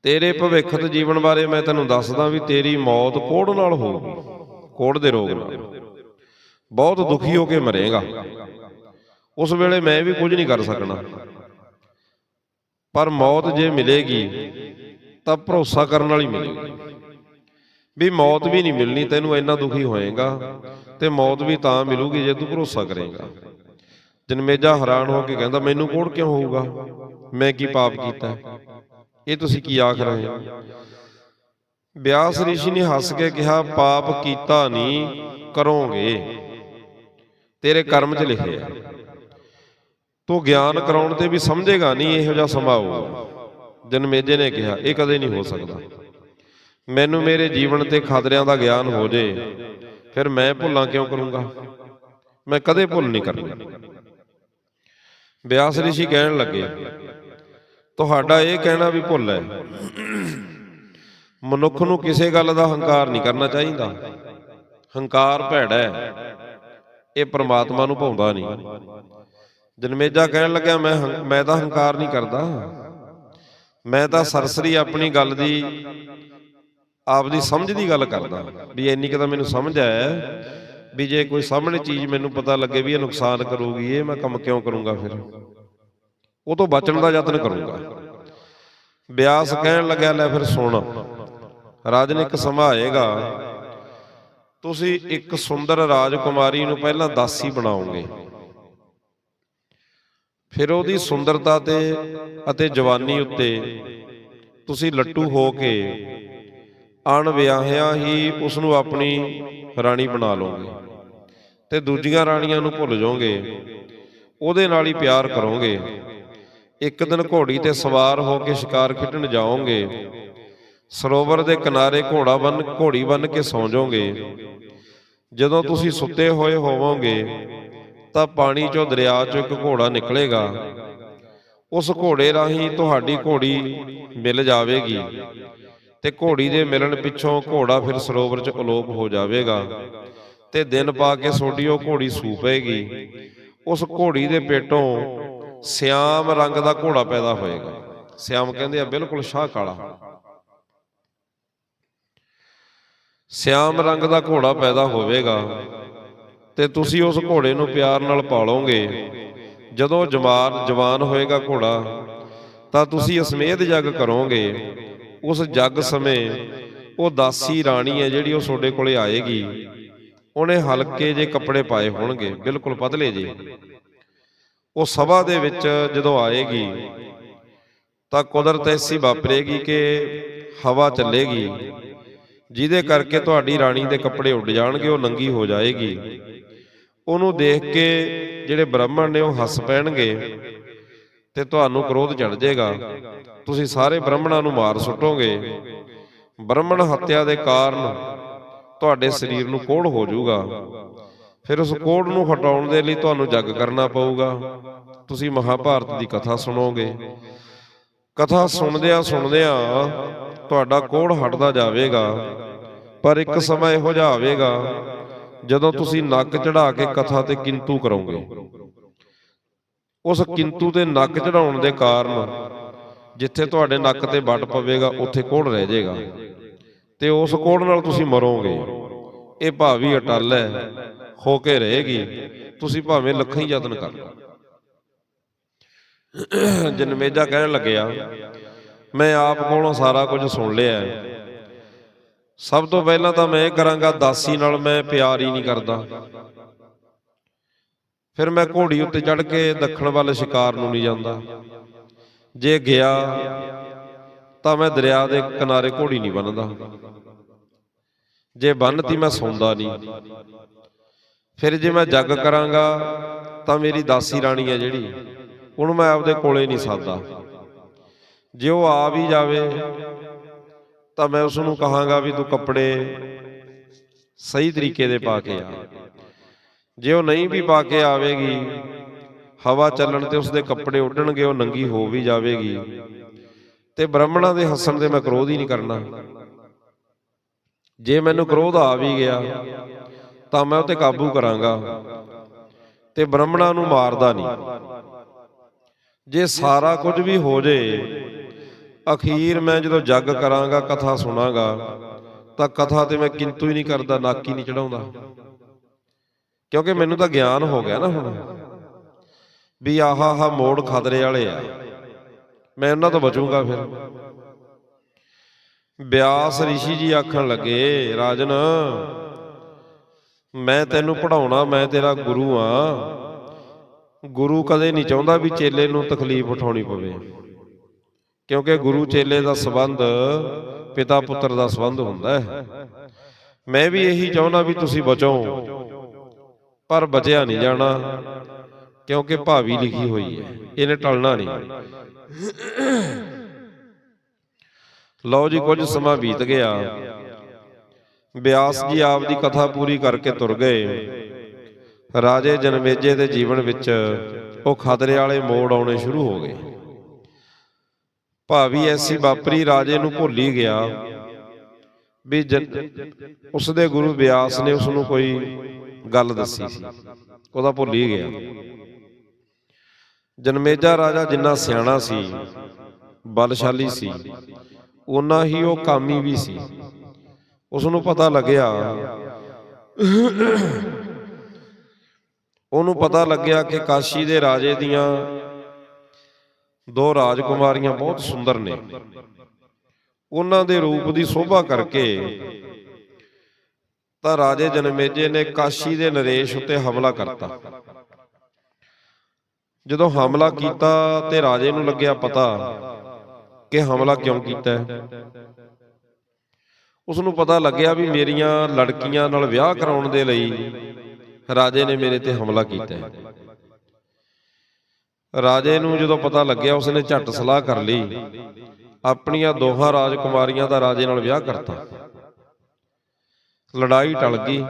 ਤੇਰੇ ਭਵਿੱਖਤ ਜੀਵਨ ਬਾਰੇ ਮੈਂ ਤੈਨੂੰ ਦੱਸਦਾ ਵੀ ਤੇਰੀ ਮੌਤ ਕੋੜ ਨਾਲ ਹੋਊਗੀ। ਕੋੜ ਦੇ ਰੋਗ ਨਾਲ। ਬਹੁਤ ਦੁਖੀ ਹੋ ਕੇ ਮਰੇਗਾ। ਉਸ ਵੇਲੇ ਮੈਂ ਵੀ ਕੁਝ ਨਹੀਂ ਕਰ ਸਕਣਾ। ਪਰ ਮੌਤ ਜੇ ਮਿਲੇਗੀ, ਤਾਂ ਭਰੋਸਾ ਕਰਨ ਵਾਲੀ ਮਿਲੇਗੀ। ਵੀ ਮੌਤ ਵੀ ਨਹੀਂ ਮਿਲਣੀ, ਤੈਨੂੰ ਇੰਨਾ ਦੁਖੀ ਹੋਏਗਾ, ਤੇ ਮੌਤ ਵੀ ਤਾਂ ਮਿਲੂਗੀ ਜੇ ਤੂੰ ਭਰੋਸਾ ਕਰੇਗਾ। ਜਨਮੇਜਾ ਹੈਰਾਨ ਹੋ ਕੇ ਕਹਿੰਦਾ, ਮੈਨੂੰ ਕੋੜ ਕਿਉਂ ਹੋਊਗਾ? ਮੈਂ ਕੀ ਪਾਪ ਕੀਤਾ? ਇਹ ਤੁਸੀਂ ਕੀ ਆਖ ਰਹੇ ਹੋ? ਵਿਆਸ ਰਿਸ਼ੀ ਨੇ ਹੱਸ ਕੇ ਕਿਹਾ ਪਾਪ ਕੀਤਾ ਨਹੀਂ ਕਰੋਗੇ। ਤੇਰੇ ਕਰਮ 'ਚ ਲਿਖਿਆ ਤੂੰ ਗਿਆਨ ਕਰਾਉਣ ਤੇ ਵੀ ਸਮਝੇਗਾ ਨਹੀਂ ਇਹੋ ਜਿਹਾ ਸਮਾਂ ਆਊਗਾ ਜਨਮੇਜੇ ਨੇ ਕਿਹਾ ਇਹ ਕਦੇ ਨਹੀਂ ਹੋ ਸਕਦਾ। ਮੈਨੂੰ ਮੇਰੇ ਜੀਵਨ ਤੇ ਖਤਰਿਆਂ ਦਾ ਗਿਆਨ ਹੋ ਜੇ ਫਿਰ ਮੈਂ ਭੁੱਲਾਂ ਕਿਉਂ ਕਰੂੰਗਾ? ਮੈਂ ਕਦੇ ਭੁੱਲ ਨਹੀਂ ਕਰਨੀ ਵਿਆਸ ਰਿਸ਼ੀ ਕਹਿਣ ਲੱਗੇ ਤੁਹਾਡਾ ਇਹ ਕਹਿਣਾ ਵੀ ਭੁੱਲ ਹੈ। ਮਨੁੱਖ ਨੂੰ ਕਿਸੇ ਗੱਲ ਦਾ ਹੰਕਾਰ ਨਹੀਂ ਕਰਨਾ ਚਾਹੀਦਾ। ਹੰਕਾਰ ਭੈੜਾ ਹੈ। ਇਹ ਪ੍ਰਮਾਤਮਾ ਨੂੰ ਭਾਉਂਦਾ ਨਹੀਂ। ਜਨਮੇਜਾ ਕਹਿਣ ਲੱਗਿਆ, ਮੈਂ ਹੰ- ਮੈਂ ਤਾਂ ਹੰਕਾਰ ਨਹੀਂ ਕਰਦਾ। ਮੈਂ ਤਾਂ ਸਰਸਰੀ ਆਪਣੀ ਗੱਲ ਦੀ, ਆਪਦੀ ਸਮਝ ਦੀ ਗੱਲ ਕਰਦਾ। ਵੀ ਇੰਨੀ ਕੁ ਤਾਂ ਮੈਨੂੰ ਸਮਝ ਆਇਆ ਵੀ ਜੇ ਕੋਈ ਸਾਹਮਣੇ ਚੀਜ਼ ਮੈਨੂੰ ਪਤਾ ਲੱਗੇ ਵੀ ਇਹ ਨੁਕਸਾਨ ਕਰੂਗੀ, ਇਹ ਮੈਂ ਕੰਮ ਕਿਉਂ ਕਰੂੰਗਾ ਫਿਰ? ਉਹ ਤੋਂ ਬਚਣ ਦਾ ਯਤਨ ਕਰੂੰਗਾ। ਬਿਆਸ ਕਹਿਣ ਲੱਗਿਆ, ਲੈ ਫਿਰ ਸੁਣ। ਰਾਜਨ ਇੱਕ ਸਮਾਂ ਆਏਗਾ। ਤੁਸੀਂ ਇੱਕ ਸੁੰਦਰ ਰਾਜਕੁਮਾਰੀ ਨੂੰ ਪਹਿਲਾਂ ਦਾਸੀ ਬਣਾਓਗੇ। ਫਿਰ ਉਹਦੀ ਸੁੰਦਰਤਾ ਤੇ ਅਤੇ ਜਵਾਨੀ ਉੱਤੇ ਤੁਸੀਂ ਲੱਟੂ ਹੋ ਕੇ ਅਣ ਵਿਆਹਿਆ ਹੀ ਉਸ ਨੂੰ ਆਪਣੀ ਰਾਣੀ ਬਣਾ ਲਓਗੇ। ਤੇ ਦੂਜੀਆਂ ਰਾਣੀਆਂ ਨੂੰ ਭੁੱਲ ਜਾਓਗੇ। ਉਹਦੇ ਨਾਲ ਹੀ ਪਿਆਰ ਕਰੋਗੇ। ਇੱਕ ਦਿਨ ਘੋੜੀ ਤੇ ਸਵਾਰ ਹੋ ਕੇ ਸ਼ਿਕਾਰ ਖੇਡਣ ਜਾਓਗੇ। ਸਰੋਵਰ ਦੇ ਕਿਨਾਰੇ ਘੋੜਾ ਬੰਨ, ਘੋੜੀ ਬੰਨ ਕੇ ਸੌਂ ਜਾਓਗੇ। ਜਦੋਂ ਤੁਸੀਂ ਸੁੱਤੇ ਹੋਏ ਹੋਵੋਗੇ, ਤਾਂ ਪਾਣੀ ਚੋਂ ਦਰਿਆ ਚੋਂ ਇੱਕ ਘੋੜਾ ਨਿਕਲੇਗਾ। ਉਸ ਘੋੜੇ ਰਾਹੀਂ ਤੁਹਾਡੀ ਘੋੜੀ ਮਿਲ ਜਾਵੇਗੀ ਤੇ ਘੋੜੀ ਦੇ ਮਿਲਣ ਪਿੱਛੋਂ ਘੋੜਾ ਫਿਰ ਸਰੋਵਰ 'ਚ ਅਲੋਪ ਹੋ ਜਾਵੇਗਾ ਤੇ ਦਿਨ ਪਾ ਕੇ ਸੋਡੀ ਉਹ ਘੋੜੀ ਸੂ ਪਏਗੀ ਉਸ ਘੋੜੀ ਦੇ ਪੇਟੋਂ ਸਿਆਮ ਰੰਗ ਦਾ ਘੋੜਾ ਪੈਦਾ ਹੋਏਗਾ। ਸਿਆਮ ਕਹਿੰਦੇ ਆ ਬਿਲਕੁਲ ਸ਼ਾਹ ਕਾਲਾ। ਸਿਆਮ ਰੰਗ ਦਾ ਘੋੜਾ ਪੈਦਾ ਹੋਵੇਗਾ ਤੇ ਤੁਸੀਂ ਉਸ ਘੋੜੇ ਨੂੰ ਪਿਆਰ ਨਾਲ ਪਾਲੋਗੇ। ਜਦੋਂ ਜਮਾਰ ਜਵਾਨ ਹੋਏਗਾ ਘੋੜਾ, ਤਾਂ ਤੁਸੀਂ ਅਸਮੇਧ ਜਗ ਕਰੋਗੇ। ਉਸ ਜਗ ਸਮੇਂ ਉਹ ਦਾਸੀ ਰਾਣੀ ਹੈ ਜਿਹੜੀ ਉਹ ਤੁਹਾਡੇ ਕੋਲੇ ਆਏਗੀ। ਉਹਨੇ ਹਲਕੇ ਜੇ ਕੱਪੜੇ ਪਾਏ ਹੋਣਗੇ, ਬਿਲਕੁਲ ਪਤਲੇ ਜੇ ਉਹ ਸਭਾ ਦੇ ਵਿੱਚ ਜਦੋਂ ਆਏਗੀ, ਤਾਂ ਕੁਦਰਤ ਐਸੀ ਵਾਪਰੇਗੀ ਕਿ ਹਵਾ ਚੱਲੇਗੀ। ਜਿਹਦੇ ਕਰਕੇ ਤੁਹਾਡੀ ਰਾਣੀ ਦੇ ਕੱਪੜੇ ਉੱਡ ਜਾਣਗੇ, ਉਹ ਨੰਗੀ ਹੋ ਜਾਏਗੀ। ਉਹਨੂੰ ਦੇਖ ਕੇ ਜਿਹੜੇ ਬ੍ਰਾਹਮਣ ਨੇ ਉਹ ਹੱਸ ਪੈਣਗੇ ਤੇ ਤੁਹਾਨੂੰ ਕ੍ਰੋਧ ਚੜ ਜਾਏਗਾ। ਤੁਸੀਂ ਸਾਰੇ ਬ੍ਰਾਹਮਣਾਂ ਨੂੰ ਮਾਰ ਸੁੱਟੋਗੇ। ਬ੍ਰਾਹਮਣ ਹੱਤਿਆ ਦੇ ਕਾਰਨ ਤੁਹਾਡੇ ਸਰੀਰ ਨੂੰ ਕੋੜ ਹੋ ਜਾਊਗਾ। ਫਿਰ ਉਸ ਕੋੜ ਨੂੰ ਹਟਾਉਣ ਦੇ ਲਈ ਤੁਹਾਨੂੰ ਜੱਗ ਕਰਨਾ ਪਊਗਾ। ਤੁਸੀਂ ਮਹਾਭਾਰਤ ਦੀ ਕਥਾ ਸੁਣੋਗੇ। ਕਥਾ ਸੁਣਦਿਆਂ ਸੁਣਦਿਆਂ ਤੁਹਾਡਾ ਕੋੜ ਹਟਦਾ ਜਾਵੇਗਾ, ਪਰ ਇੱਕ ਸਮਾਂ ਇਹੋ ਜਿਹਾ ਆਵੇਗਾ ਜਦੋਂ ਤੁਸੀਂ ਨੱਕ ਚੜਾ ਕੇ ਕਥਾ ਤੇ ਕਿੰਤੂ ਕਰੋਗੇ। ਉਸ ਕਿੰਤੂ ਤੇ ਨੱਕ ਚੜਾਉਣ ਦੇ ਕਾਰਨ ਜਿੱਥੇ ਤੁਹਾਡੇ ਨੱਕ ਤੇ ਵੱਟ ਪਵੇਗਾ, ਉੱਥੇ ਕੋੜ ਰਹਿ ਜਾਏਗਾ। ਤੇ ਉਸ ਕੋੜ ਨਾਲ ਤੁਸੀਂ ਮਰੋਗੇ। ਇਹ ਭਾਵੀ ਅਟਲ ਹੈ, ਹੋ ਕੇ ਰਹੇਗੀ। ਤੁਸੀਂ ਭਾਵੇਂ ਲੱਖਾਂ ਹੀ ਯਤਨ ਕਰ ਲਓ। ਜਨਮੇਜਾ ਕਹਿਣ ਲੱਗਿਆ ਮੈਂ ਆਪ ਕੋਲੋਂ ਸਾਰਾ ਕੁਝ ਸੁਣ ਲਿਆ ਸਭ ਤੋਂ ਪਹਿਲਾਂ ਤਾਂ ਮੈਂ ਇਹ ਕਰਾਂਗਾ, ਦਾਸੀ ਨਾਲ ਮੈਂ ਪਿਆਰ ਹੀ ਨਹੀਂ ਕਰਦਾ। ਫਿਰ ਮੈਂ ਘੋੜੀ ਉੱਤੇ ਚੜ ਕੇ ਦੱਖਣ ਵੱਲ ਸ਼ਿਕਾਰ ਨੂੰ ਨਹੀਂ ਜਾਂਦਾ। ਜੇ ਗਿਆ, ਤਾਂ ਮੈਂ ਦਰਿਆ ਦੇ ਕਿਨਾਰੇ ਘੋੜੀ ਨਹੀਂ ਬੰਨਦਾ। ਜੇ ਬੰਨਤੀ ਮੈਂ ਸੌਂਦਾ ਨਹੀਂ। ਫਿਰ ਜੇ ਮੈਂ ਜੱਗ ਕਰਾਂਗਾ, ਤਾਂ ਮੇਰੀ ਦਾਸੀ ਰਾਣੀ ਹੈ ਜਿਹੜੀ। ਉਹਨੂੰ ਮੈਂ ਆਪਦੇ ਕੋਲੇ ਨਹੀਂ ਸਾਦਾ ਜੇ ਉਹ ਆ ਵੀ ਜਾਵੇ, ਤਾਂ ਮੈਂ ਉਸ ਨੂੰ ਕਹਾਂਗਾ ਵੀ ਤੂੰ ਕੱਪੜੇ ਸਹੀ ਤਰੀਕੇ ਦੇ ਪਾ ਕੇ ਆ। ਜੇ ਉਹ ਨਹੀਂ ਵੀ ਪਾ ਕੇ ਆਵੇਗੀ, ਹਵਾ ਚੱਲਣ ਤੇ ਉਸਦੇ ਕੱਪੜੇ ਉੱਡਣਗੇ, ਉਹ ਨੰਗੀ ਹੋ ਵੀ ਜਾਵੇਗੀ। ਤੇ ਬ੍ਰਾਹਮਣਾਂ ਦੇ ਹੱਸਣ ਤੇ ਮੈਂ ਕ੍ਰੋਧ ਹੀ ਨਹੀਂ ਕਰਨਾ। ਜੇ ਮੈਨੂੰ ਕ੍ਰੋਧ ਆ ਵੀ ਗਿਆ, ਤਾਂ ਮੈਂ ਉਹ ਤੇ ਕਾਬੂ ਕਰਾਂਗਾ। ਤੇ ਬ੍ਰਾਹਮਣਾਂ ਨੂੰ ਮਾਰਦਾ ਨਹੀਂ। ਜੇ ਸਾਰਾ ਕੁਝ ਵੀ ਹੋ ਜੇ ਅਖੀਰ ਮੈਂ ਜਦੋਂ ਜੱਗ ਕਰਾਂਗਾ, ਕਥਾ ਸੁਣਾਗਾ, ਤਾਂ ਕਥਾ ਤੇ ਮੈਂ ਕਿੰਤੂ ਹੀ ਨਹੀਂ ਕਰਦਾ, ਨਾਕੀ ਨਹੀਂ ਚੜਾਉਂਦਾ। ਕਿਉਂਕਿ ਮੈਨੂੰ ਤਾਂ ਗਿਆਨ ਹੋ ਗਿਆ ਨਾ ਹੁਣ। ਵੀ ਆਹ ਆਹ ਮੋੜ ਖਤਰੇ ਵਾਲੇ ਆ। ਮੈਂ ਉਹਨਾਂ ਤੋਂ ਬਚੂੰਗਾ ਫਿਰ। ਬਿਆਸ ਰਿਸ਼ੀ ਜੀ ਆਖਣ ਲੱਗੇ, ਰਾਜਨ, ਮੈਂ ਤੈਨੂੰ ਪੜਾਉਣਾ ਮੈਂ ਤੇਰਾ ਗੁਰੂ ਆ। ਗੁਰੂ ਕਦੇ ਨਹੀਂ ਚਾਹੁੰਦਾ ਵੀ ਚੇਲੇ ਨੂੰ ਤਕਲੀਫ ਉਠਾਉਣੀ ਪਵੇ। ਕਿਉਂਕਿ ਗੁਰੂ ਚੇਲੇ ਦਾ ਸਬੰਧ ਪਿਤਾ ਪੁੱਤਰ ਦਾ ਸਬੰਧ ਹੁੰਦਾ ਹੈ। ਮੈਂ ਵੀ ਇਹੀ ਚਾਹੁੰਦਾ ਵੀ ਤੁਸੀਂ ਬਚੋ ਪਰ ਬਚਿਆ ਨਹੀਂ ਜਾਣਾ ਕਿਉਂਕਿ ਭਾਵੀ ਲਿਖੀ ਹੋਈ ਹੈ। ਇਹਨੇ ਟਲਣਾ ਨਹੀਂ। ਲਓ ਜੀ ਕੁਝ ਸਮਾਂ ਬੀਤ ਗਿਆ। ਬਿਆਸ ਜੀ ਆਪ ਦੀ ਕਥਾ ਪੂਰੀ ਕਰਕੇ ਤੁਰ ਗਏ। ਰਾਜੇ ਜਨਮੇਜੇ ਦੇ ਜੀਵਨ ਵਿੱਚ ਉਹ ਖਤਰੇ ਵਾਲੇ ਮੋੜ ਆਉਣੇ ਸ਼ੁਰੂ ਹੋ ਗਏ। ਭਾਵੀ ਐਸੀ ਵਾਪਰੀ ਰਾਜੇ ਨੂੰ ਭੁੱਲ ਗਿਆ ਵੀ ਉਸ ਦੇ ਗੁਰੂ ਬਿਆਸ ਨੇ ਉਸ ਨੂੰ ਕੋਈ ਗੱਲ ਦੱਸੀ ਸੀ ਉਹਦਾ ਭੁੱਲ ਗਿਆ। ਜਨਮੇਜਾ ਰਾਜਾ ਜਿੰਨਾ ਸਿਆਣਾ ਸੀ ਬਲਸ਼ਾਲੀ ਸੀ ਉਨਾ ਹੀ ਉਹ ਕਾਮੀ ਵੀ ਸੀ। ਉਸ ਨੂੰ ਪਤਾ ਲੱਗਿਆ ਉਹਨੂੰ ਪਤਾ ਲੱਗਿਆ ਕਿ ਕਾਸ਼ੀ ਦੇ ਰਾਜੇ ਦੀਆਂ ਦੋ ਰਾਜਕੁਮਾਰੀਆਂ ਬਹੁਤ ਸੁੰਦਰ ਨੇ। ਉਹਨਾਂ ਦੇ ਰੂਪ ਦੀ ਸ਼ੋਭਾ ਕਰਕੇ ਤਾਂ ਰਾਜੇ ਜਨਮੇਜੇ ਨੇ ਕਾਸ਼ੀ ਦੇ ਨਰੇਸ਼ ਉੱਤੇ ਹਮਲਾ ਕਰਤਾ। ਜਦੋਂ ਹਮਲਾ ਕੀਤਾ ਤੇ ਰਾਜੇ ਨੂੰ ਲੱਗਿਆ ਪਤਾ ਕਿ ਹਮਲਾ ਕਿਉਂ ਕੀਤਾ ਹੈ। ਉਸ ਨੂੰ ਪਤਾ ਲੱਗਿਆ ਵੀ ਮੇਰੀਆਂ ਲੜਕੀਆਂ ਨਾਲ ਵਿਆਹ ਕਰਾਉਣ ਦੇ ਲਈ ਰਾਜੇ ਨੇ ਮੇਰੇ ਤੇ ਹਮਲਾ ਕੀਤਾ ਹੈ। ਰਾਜੇ ਨੂੰ ਜਦੋਂ ਪਤਾ ਲੱਗਿਆ ਉਸਨੇ ਝੱਟ ਸਲਾਹ ਕਰ ਲਈ। ਆਪਣੀਆਂ ਦੋਹਾਂ ਰਾਜਕੁਮਾਰੀਆਂ ਦਾ ਰਾਜੇ ਨਾਲ ਵਿਆਹ ਕਰਤਾ। ਲੜਾਈ ਟਲ ਗਈ।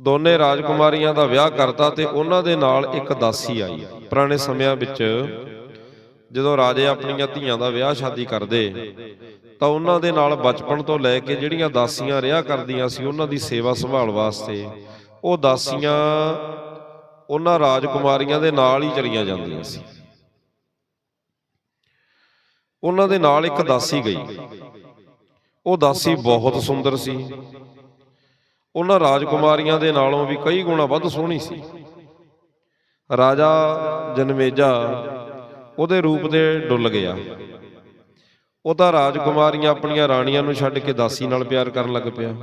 ਦੋਨੇ ਰਾਜਕੁਮਾਰੀਆਂ ਦਾ ਵਿਆਹ ਕਰਤਾ ਤੇ ਉਹਨਾਂ ਦੇ ਨਾਲ ਇੱਕ ਦਾਸੀ ਆਈ। ਪੁਰਾਣੇ ਸਮਿਆਂ ਵਿੱਚ ਜਦੋਂ ਰਾਜੇ ਆਪਣੀਆਂ ਧੀਆਂ ਦਾ ਵਿਆਹ ਸ਼ਾਦੀ ਕਰਦੇ, ਤਾਂ ਉਹਨਾਂ ਦੇ ਨਾਲ ਬਚਪਨ ਤੋਂ ਲੈ ਕੇ ਜਿਹੜੀਆਂ ਦਾਸੀਆਂ ਰਿਹਾ ਕਰਦੀਆਂ ਸੀ, ਉਹਨਾਂ ਦੀ ਸੇਵਾ ਸੰਭਾਲ ਵਾਸਤੇ ਉਹ ਦਾਸੀਆਂ ਉਹਨਾਂ ਰਾਜਕੁਮਾਰੀਆਂ ਦੇ ਨਾਲ ਹੀ ਚਲੀਆਂ ਜਾਂਦੀਆਂ ਸੀ। ਉਹਨਾਂ ਦੇ ਨਾਲ ਇੱਕ ਦਾਸੀ ਗਈ। ਉਹ ਦਾਸੀ ਬਹੁਤ ਸੁੰਦਰ ਸੀ। ਉਹਨਾਂ ਰਾਜਕੁਮਾਰੀਆਂ ਦੇ ਨਾਲੋਂ ਵੀ ਕਈ ਗੁਣਾ ਵੱਧ ਸੋਹਣੀ ਸੀ। ਰਾਜਾ ਜਨਮੇਜਾ ਉਹਦੇ ਰੂਪ ਦੇ ਡੁੱਲ ਗਿਆ। ਉਹ ਤਾਂ ਰਾਜਕੁਮਾਰੀਆਂ ਆਪਣੀਆਂ ਰਾਣੀਆਂ ਨੂੰ ਛੱਡ ਕੇ ਦਾਸੀ ਨਾਲ ਪਿਆਰ ਕਰਨ ਲੱਗ ਪਿਆ।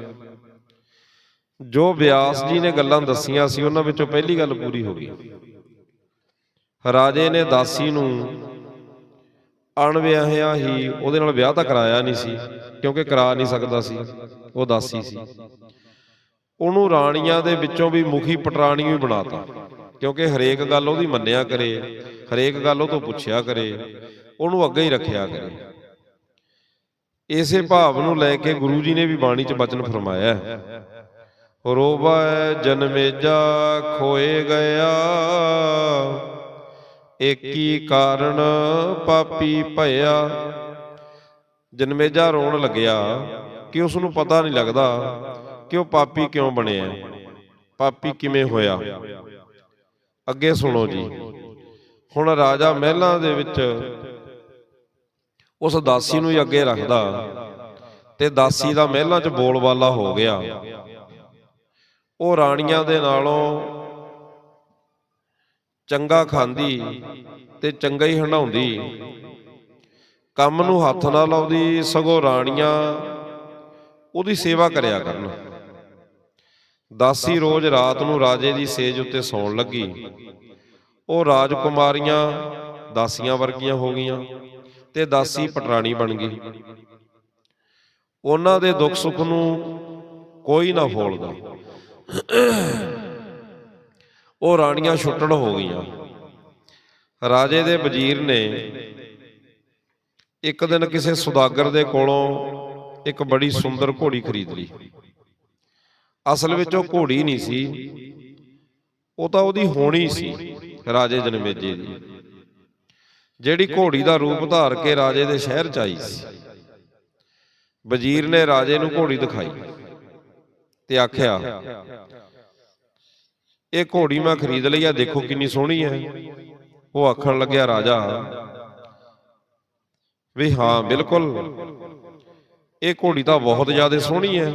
ਜੋ ਬਿਆਸ ਜੀ ਨੇ ਗੱਲਾਂ ਦੱਸੀਆਂ ਸੀ ਉਹਨਾਂ ਵਿੱਚੋਂ ਪਹਿਲੀ ਗੱਲ ਪੂਰੀ ਹੋ ਗਈ। ਰਾਜੇ ਨੇ ਦਾਸੀ ਨੂੰ ਅਣਵਿਆਹਿਆ ਹੀ ਉਹਦੇ ਨਾਲ ਵਿਆਹ ਤਾਂ ਕਰਾਇਆ ਨਹੀਂ ਸੀ ਕਿਉਂਕਿ ਕਰਾ ਨਹੀਂ ਸਕਦਾ ਸੀ ਉਹ ਦਾਸੀ ਸੀ। ਉਹਨੂੰ ਰਾਣੀਆਂ ਦੇ ਵਿੱਚੋਂ ਵੀ ਮੁਖੀ ਪਟਰਾਣੀ ਵੀ ਬਣਾਤਾ ਕਿਉਂਕਿ ਹਰੇਕ ਗੱਲ ਉਹਦੀ ਮੰਨਿਆ ਕਰੇ ਹਰੇਕ ਗੱਲ ਉਹ ਤੋਂ ਪੁੱਛਿਆ ਕਰੇ ਉਹਨੂੰ ਅੱਗੇ ਹੀ ਰੱਖਿਆ ਕਰੇ। ਇਸੇ ਭਾਵ ਨੂੰ ਲੈ ਕੇ ਗੁਰੂ ਜੀ ਨੇ ਵੀ ਬਾਣੀ 'ਚ ਬਚਨ ਫਰਮਾਇਆ ਹੈ। ਰੋਵੈ ਜਨਮੇਜਾ ਖੋਏ ਗਿਆ। ਏਕੀ ਕਾਰਨ ਪਾਪੀ ਭਇਆ। ਜਨਮੇਜਾ ਰੋਣ ਲੱਗਿਆ ਕਿ ਉਸ ਨੂੰ ਪਤਾ ਨਹੀਂ ਲੱਗਦਾ ਕਿ ਉਹ ਪਾਪੀ ਕਿਉਂ ਬਣਿਆ। ਪਾਪੀ ਕਿਵੇਂ ਹੋਇਆ? ਅੱਗੇ ਸੁਣੋ ਜੀ। ਹੁਣ ਰਾਜਾ ਮਹਿਲਾਂ ਦੇ ਵਿੱਚ ਉਸ ਦਾਸੀ ਨੂੰ ਹੀ ਅੱਗੇ ਰੱਖਦਾ ਤੇ ਦਾਸੀ ਦਾ ਮਹਿਲਾਂ 'ਚ ਬੋਲਬਾਲਾ ਹੋ ਗਿਆ। ਉਹ ਰਾਣੀਆਂ ਦੇ ਨਾਲੋਂ ਚੰਗਾ ਖਾਂਦੀ ਤੇ ਚੰਗਾ ਹੀ ਹੰਡਾਉਂਦੀ ਕੰਮ ਨੂੰ ਹੱਥ ਨਾ ਲਾਉਂਦੀ, ਸਗੋਂ ਰਾਣੀਆਂ ਉਹਦੀ ਸੇਵਾ ਕਰਿਆ ਕਰਨ। ਦਾਸੀ ਰੋਜ਼ ਰਾਤ ਨੂੰ ਰਾਜੇ ਦੀ ਸੇਜ ਉੱਤੇ ਸੌਣ ਲੱਗੀ। ਉਹ ਰਾਜਕੁਮਾਰੀਆਂ ਦਾਸੀਆਂ ਵਰਗੀਆਂ ਹੋ ਗਈਆਂ ਤੇ ਦਾਸੀ ਪਟਰਾਣੀ ਬਣ ਗਈ। ਉਹਨਾਂ ਦੇ ਦੁੱਖ ਸੁੱਖ ਨੂੰ ਕੋਈ ਨਾ ਫੋਲਦਾ ਉਹ ਰਾਣੀਆਂ ਛੁੱਟਣ ਹੋ ਗਈਆਂ। ਰਾਜੇ ਦੇ ਵਜ਼ੀਰ ਨੇ ਇੱਕ ਦਿਨ ਕਿਸੇ ਸੁਦਾਗਰ ਦੇ ਕੋਲੋਂ ਇੱਕ ਬੜੀ ਸੁੰਦਰ ਘੋੜੀ ਖਰੀਦ ਲਈ। ਅਸਲ ਵਿੱਚ ਉਹ ਘੋੜੀ ਨਹੀਂ ਸੀ, ਉਹ ਤਾਂ ਉਹਦੀ ਹੋਣੀ ਸੀ ਰਾਜੇ ਜਨਮੇਜੇ ਦੀ, ਜਿਹੜੀ ਘੋੜੀ ਦਾ ਰੂਪ ਧਾਰ ਕੇ ਰਾਜੇ ਦੇ ਸ਼ਹਿਰ ਚ ਆਈ ਸੀ। ਵਜ਼ੀਰ ਨੇ ਰਾਜੇ ਨੂੰ ਘੋੜੀ ਦਿਖਾਈ। ਤੇ ਆਖਿਆ, ਇਹ ਘੋੜੀ ਮੈਂ ਖਰੀਦ ਲਈ ਆ, ਦੇਖੋ ਕਿੰਨੀ ਸੋਹਣੀ ਹੈ। ਉਹ ਆਖਣ ਲੱਗਿਆ, ਰਾਜਾ, ਵੀ ਹਾਂ, ਬਿਲਕੁਲ। ਇਹ ਘੋੜੀ ਤਾਂ ਬਹੁਤ ਜ਼ਿਆਦਾ ਸੋਹਣੀ ਹੈ।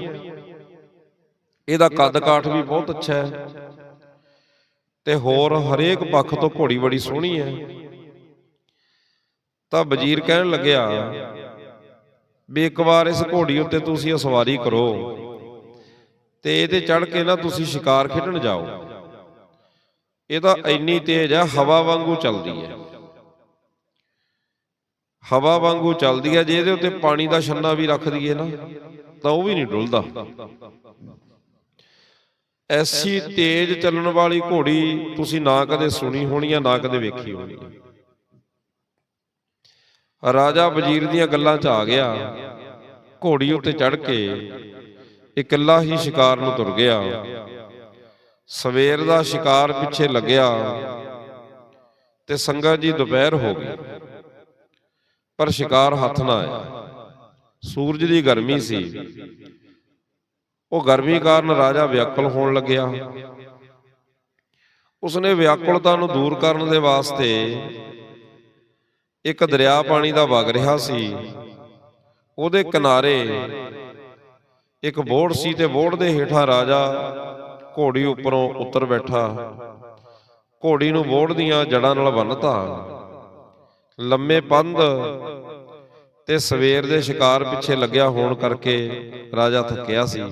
ਇਹਦਾ ਕੱਦ ਕਾਠ ਵੀ ਬਹੁਤ ਅੱਛਾ ਹੈ। ਤੇ ਹੋਰ ਹਰੇਕ ਪੱਖ ਤੋਂ ਘੋੜੀ ਬੜੀ ਸੋਹਣੀ ਹੈ। ਤਾਂ ਵਜ਼ੀਰ ਕਹਿਣ ਲੱਗਿਆ, ਵੀ ਇੱਕ ਵਾਰ ਇਸ ਘੋੜੀ ਉੱਤੇ ਤੁਸੀਂ ਸਵਾਰੀ ਕਰੋ। ਤੇ ਇਹਦੇ ਚੜ ਕੇ ਨਾ ਤੁਸੀਂ ਸ਼ਿਕਾਰ ਖੇਡਣ ਜਾਓ। ਇਹ ਤਾਂ ਇੰਨੀ ਤੇਜ਼ ਆ, ਹਵਾ ਵਾਂਗੂ ਚੱਲਦੀ ਹੈ। ਹਵਾ ਵਾਂਗੂ ਚੱਲਦੀ ਹੈ, ਜੇ ਇਹਦੇ ਉੱਤੇ ਪਾਣੀ ਦਾ ਛੰਨਾ ਵੀ ਰੱਖ ਦਈਏ ਨਾ, ਤਾਂ ਉਹ ਵੀ ਨਹੀਂ ਡੁੱਲਦਾ। ਐਸੀ ਤੇਜ਼ ਚੱਲਣ ਵਾਲੀ ਘੋੜੀ ਤੁਸੀਂ ਨਾ ਕਦੇ ਸੁਣੀ ਹੋਣੀ ਆ, ਨਾ ਕਦੇ ਵੇਖੀ ਹੋਣੀ। ਰਾਜਾ ਵਜ਼ੀਰ ਦੀਆਂ ਗੱਲਾਂ 'ਚ ਆ ਗਿਆ। ਘੋੜੀ ਉੱਤੇ ਚੜ ਕੇ ਇਕੱਲਾ ਹੀ ਸ਼ਿਕਾਰ ਨੂੰ ਤੁਰ ਗਿਆ। ਸਵੇਰ ਦਾ ਸ਼ਿਕਾਰ ਪਿੱਛੇ ਲੱਗਿਆ ਤੇ ਸੰਗਤ ਜੀ ਦੁਪਹਿਰ ਹੋ ਗਈ। ਪਰ ਸ਼ਿਕਾਰ ਹੱਥ ਨਾ ਆਇਆ। ਸੂਰਜ ਦੀ ਗਰਮੀ ਸੀ। ਉਹ ਗਰਮੀ ਕਾਰਨ ਰਾਜਾ ਵਿਆਕੁਲ ਹੋਣ ਲੱਗਿਆ। ਉਸਨੇ ਵਿਆਕੁਲਤਾ ਨੂੰ ਦੂਰ ਕਰਨ ਦੇ ਵਾਸਤੇ ਇੱਕ ਦਰਿਆ ਪਾਣੀ ਦਾ ਵਗ ਰਿਹਾ ਸੀ। ਉਹਦੇ ਕਿਨਾਰੇ ਇੱਕ ਬੋੜ ਸੀ ਤੇ ਬੋੜ ਦੇ ਹੇਠਾਂ ਰਾਜਾ ਘੋੜੀ ਉੱਪਰੋਂ ਉਤਰ ਬੈਠਾ। ਘੋੜੀ ਨੂੰ ਬੋੜ ਦੀਆਂ ਜੜਾਂ ਨਾਲ ਬੰਨਤਾ ਲੰਮੇ ਪੰਧ ਤੇ ਸਵੇਰ ਦੇ ਸ਼ਿਕਾਰ ਪਿੱਛੇ ਲੱਗਿਆ ਹੋਣ ਕਰਕੇ ਰਾਜਾ ਥੱਕਿਆ ਸੀ।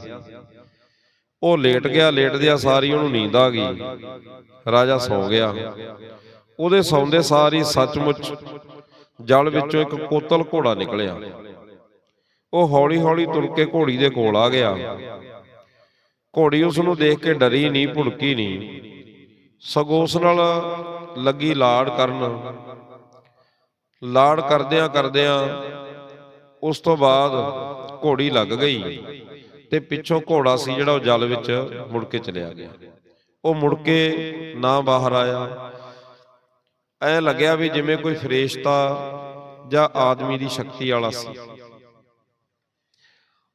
ਉਹ ਲੇਟ ਗਿਆ ਲੇਟਦਿਆਂ ਸਾਰੀ ਉਹਨੂੰ ਨੀਂਦ ਆ ਗਈ। ਰਾਜਾ ਸੌ ਗਿਆ। ਉਹਦੇ ਸੌਂਦੇ ਸਾਰੀ ਸੱਚਮੁੱਚ ਜਲ ਵਿੱਚੋਂ ਇੱਕ ਕੋਤਲ ਘੋੜਾ ਨਿਕਲਿਆ। ਉਹ ਹੌਲੀ-ਹੌਲੀ ਤੁਰ ਕੇ ਘੋੜੀ ਦੇ ਕੋਲ ਆ ਗਿਆ। ਘੋੜੀ ਉਸ ਨੂੰ ਦੇਖ ਕੇ ਡਰੀ ਨਹੀਂ, ਭੁੜਕੀ ਨਹੀਂ। ਸਗੋਂ ਉਸ ਨਾਲ ਲੱਗੀ ਲਾੜ ਕਰਨ। ਲਾੜ ਕਰਦਿਆਂ ਕਰਦਿਆਂ ਉਸ ਤੋਂ ਬਾਅਦ ਘੋੜੀ ਲੱਗ ਗਈ ਤੇ ਪਿੱਛੋਂ ਘੋੜਾ ਸੀ ਜਿਹੜਾ ਉਹ ਜਲ ਵਿੱਚ ਮੁੜ ਕੇ ਚਲਿਆ ਗਿਆ। ਉਹ ਮੁੜ ਕੇ ਨਾ ਬਾਹਰ ਆਇਆ। ਐ ਲੱਗਿਆ ਵੀ ਜਿਵੇਂ ਕੋਈ ਫਰੇਸ਼ਤਾ ਜਾਂ ਆਦਮੀ ਦੀ ਸ਼ਕਤੀ ਵਾਲਾ ਸੀ।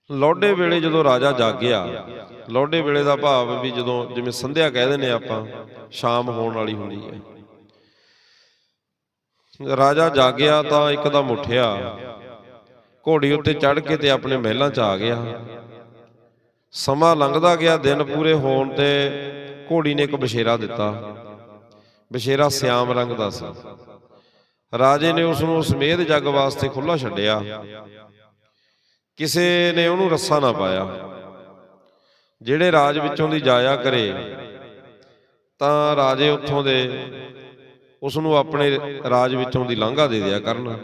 ਲੋਡੇ ਵੇਲੇ ਜਦੋਂ ਰਾਜਾ ਜਾਗਿਆ ਲੋਡੇ ਵੇਲੇ ਦਾ ਭਾਵ ਵੀ ਜਦੋਂ ਜਿਵੇਂ ਸੰਧਿਆ ਕਹਿ ਦਿੰਦੇ ਆਪਾਂ, ਸ਼ਾਮ ਹੋਣ ਵਾਲੀ ਹੁੰਦੀ ਹੈ। ਰਾਜਾ ਜਾਗਿਆ ਤਾਂ ਇੱਕਦਮ ਉੱਠਿਆ, ਘੋੜੀ ਉੱਤੇ ਚੜ ਕੇ ਤੇ ਆਪਣੇ ਮਹਿਲਾਂ 'ਚ ਆ ਗਿਆ। ਸਮਾਂ ਲੰਘਦਾ ਗਿਆ, ਦਿਨ ਪੂਰੇ ਹੋਣ ਤੇ ਘੋੜੀ ਨੇ ਇੱਕ ਬਸ਼ੇਰਾ ਦਿੱਤਾ। ਬਸ਼ੇਰਾ ਸਿਆਮ ਰੰਗ ਦਾ ਸੀ। ਰਾਜੇ ਨੇ ਉਸ ਨੂੰ ਸਮੇਧ ਜੱਗ ਵਾਸਤੇ ਖੁੱਲਾ ਛੱਡਿਆ। ਕਿਸੇ ਨੇ ਉਹਨੂੰ ਰੱਸਾ ਨਾ ਪਾਇਆ। ਜਿਹੜੇ ਰਾਜ ਵਿੱਚੋਂ ਦੀ ਜਾਇਆ ਕਰੇ, ਤਾਂ ਰਾਜੇ ਉੱਥੋਂ ਦੇ ਉਸ ਨੂੰ ਆਪਣੇ ਰਾਜ ਵਿੱਚੋਂ ਦੀ ਲਾਂਘਾ ਦੇ ਦਿਆ ਕਰਨ।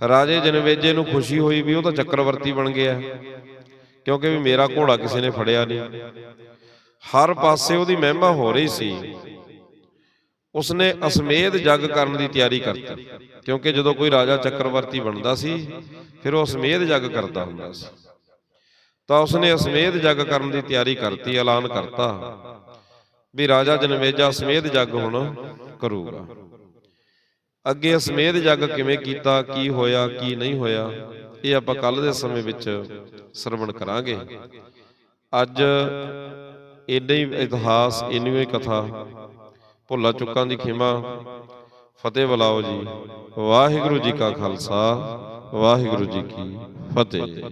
ਰਾਜੇ ਜਨਵੇਜੇ ਨੂੰ ਖੁਸ਼ੀ ਹੋਈ ਵੀ ਉਹ ਤਾਂ ਚੱਕਰਵਰਤੀ ਬਣ ਗਿਆ, ਕਿਉਂਕਿ ਵੀ ਮੇਰਾ ਘੋੜਾ ਕਿਸੇ ਨੇ ਫੜਿਆ ਨਹੀਂ। ਹਰ ਪਾਸੇ ਉਹਦੀ ਮਹਿਮਾ ਹੋ ਰਹੀ ਸੀ। ਉਸਨੇ ਅਸਮੇਧ ਜੱਗ ਕਰਨ ਦੀ ਤਿਆਰੀ ਕਰਤੀ। ਕਿਉਂਕਿ ਜਦੋਂ ਕੋਈ ਰਾਜਾ ਚੱਕਰਵਰਤੀ ਬਣਦਾ ਸੀ, ਫਿਰ ਉਹ ਅਸਮੇਧ ਜੱਗ ਕਰਦਾ ਹੁੰਦਾ ਸੀ। ਤਾਂ ਉਸਨੇ ਅਸਮੇਧ ਜੱਗ ਕਰਨ ਦੀ ਤਿਆਰੀ ਕਰਤੀ, ਐਲਾਨ ਕਰਤਾ ਵੀ ਰਾਜਾ ਜਨਮੇਜਾ ਸਮੇਧ ਜੱਗ ਹੁਣ ਕਰੂਗਾ। ਅੱਗੇ ਅਸਮੇਧ ਜੱਗ ਕਿਵੇਂ ਕੀਤਾ, ਕੀ ਹੋਇਆ, ਕੀ ਨਹੀਂ ਹੋਇਆ, ਇਹ ਆਪਾਂ ਕੱਲ ਦੇ ਸਮੇਂ ਵਿੱਚ ਸਰਵਣ ਕਰਾਂਗੇ। ਅੱਜ ਇੰਨਾ ਹੀ ਇਤਿਹਾਸ ਇੰਨੀ ਹੀ ਕਥਾ ਭੁੱਲਾ ਚੁੱਕਾਂ ਦੀ ਖਿਮਾ। ਫਤਿਹ ਬੁਲਾਓ ਜੀ। ਵਾਹਿਗੁਰੂ ਜੀ ਕਾ ਖਾਲਸਾ। ਵਾਹਿਗੁਰੂ ਜੀ ਕੀ ਫਤਿਹ।